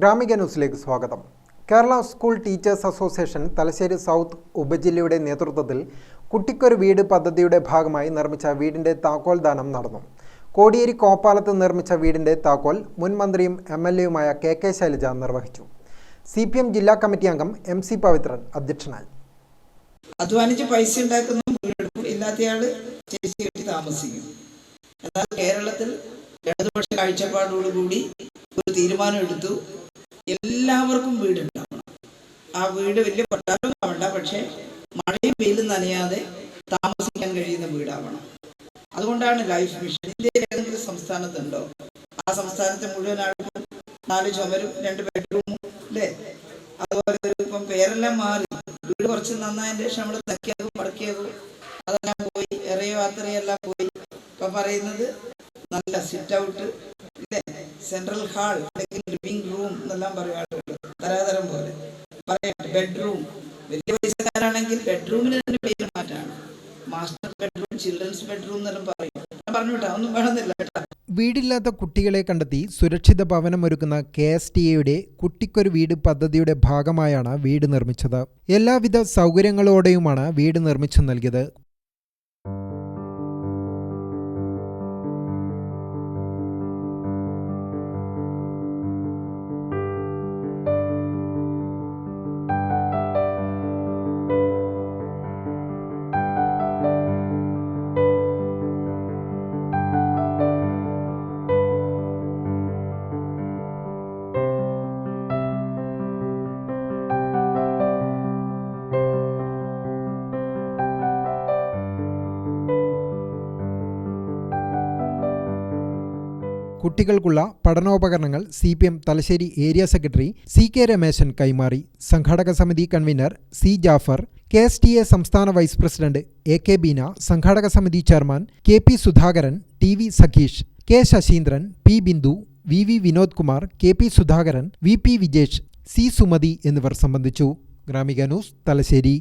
ഗ്രാമിക ന്യൂസിലേക്ക് സ്വാഗതം. Kerala school teachers association Thalassery south ഉപജില്ലയുടെ നേതൃത്വത്തിൽ കുട്ടിക്കൊരു വീട് പദ്ധതിയുടെ ഭാഗമായി നിർമ്മിച്ച വീടിന്റെ താക്കോൽ ദാനം നടന്നു. കോടിയേരി കോപ്പാലത്ത് നിർമ്മിച്ച വീടിന്റെ താക്കോൽ മുൻ മന്ത്രിയും എം എൽ എയുമായ കെ കെ ശൈലജ നിർവഹിച്ചു. സി പി എം ജില്ലാ കമ്മിറ്റി അംഗം എം സി പവിത്രൻ അധ്യക്ഷനായി. അധ്വാനിച്ച് പൈസ ഉണ്ടാക്കുന്ന ഇല്ലാത്തയാൾ താമസിക്കും. എന്നാൽ കേരളത്തിൽ ഇടതുപക്ഷ കാഴ്ചപ്പാടോടുകൂടി ഒരു തീരുമാനം എടുത്തു എല്ലാവർക്കും വീടുണ്ടാവണം. ആ വീട് വലിയ കൊട്ടാരം ആവണ്ട പക്ഷേ മഴയും വെയിലും നനയാതെ താമസിക്കാൻ കഴിയുന്ന വീടാവണം. അതുകൊണ്ടാണ് ലൈഫ് മിഷൻ. ഇന്ത്യയിൽ ഏതെങ്കിലും സംസ്ഥാനത്തുണ്ടോ? ആ സംസ്ഥാനത്തെ മുഴുവൻ ആളുകളും നാല് ചുമരും രണ്ട് ബെഡ്റൂമും അല്ലേ? അതുപോലെ ഇപ്പം പേരെല്ലാം മാറി. വീട് കുറച്ച് നന്നായതിന് ശേഷം നമ്മൾ തക്കിയാകും മടക്കിയാകും അതെല്ലാം പോയി ഇറയോ അത്രയോ എല്ലാം പോയി. ഇപ്പൊ പറയുന്നത് നല്ല സിറ്റ് ഔട്ട് ഇല്ലേ സെൻട്രൽ ഹാൾ അല്ലെങ്കിൽ ലിവിംഗ് റൂം എന്നെല്ലാം പറയാറുണ്ട്. തരാതരം പോലെ. പറയട്ടെ ബെഡ്റൂം വലിയ പൈസക്കാരാണെങ്കിൽ ബെഡ്റൂമിന് തന്നെ പേര് മാറ്റാണ്. മാസ്റ്റർ ബെഡ്റൂം ചിൽഡ്രൻസ് ബെഡ്റൂം എന്നെല്ലാം പറയും. ഞാൻ പറഞ്ഞു വിട്ടാ ഒന്നും വേണമെന്നില്ല കേട്ടോ. വീടില്ലാത്ത കുട്ടികളെ കണ്ടെത്തി സുരക്ഷിത ഭവനം ഒരുക്കുന്ന കെ എസ് ടി എയുടെ കുട്ടിക്കൊരു വീട് പദ്ധതിയുടെ ഭാഗമായാണ് വീട് നിർമ്മിച്ചത്. എല്ലാവിധ സൗകര്യങ്ങളോടെയുമാണ് വീട് നിർമ്മിച്ചു നൽകിയത്. കുട്ടികൾക്കുള്ള പഠനോപകരണങ്ങൾ C P M Thalassery area secretary C K Rameshan കൈമാറി. സംഘാടക സമിതി convenor C Jafar K S T A സംസ്ഥാന vice president A K Beena സംഘാടക സമിതി chairman K P Sudhakaran T V Sakheesh K Sasheendran P Bindu V V Vinod Kumar K P Sudhakaran V P Vijesh C Sumathi എന്നിവർ സംബന്ധിച്ചു. Gramika news Thalassery.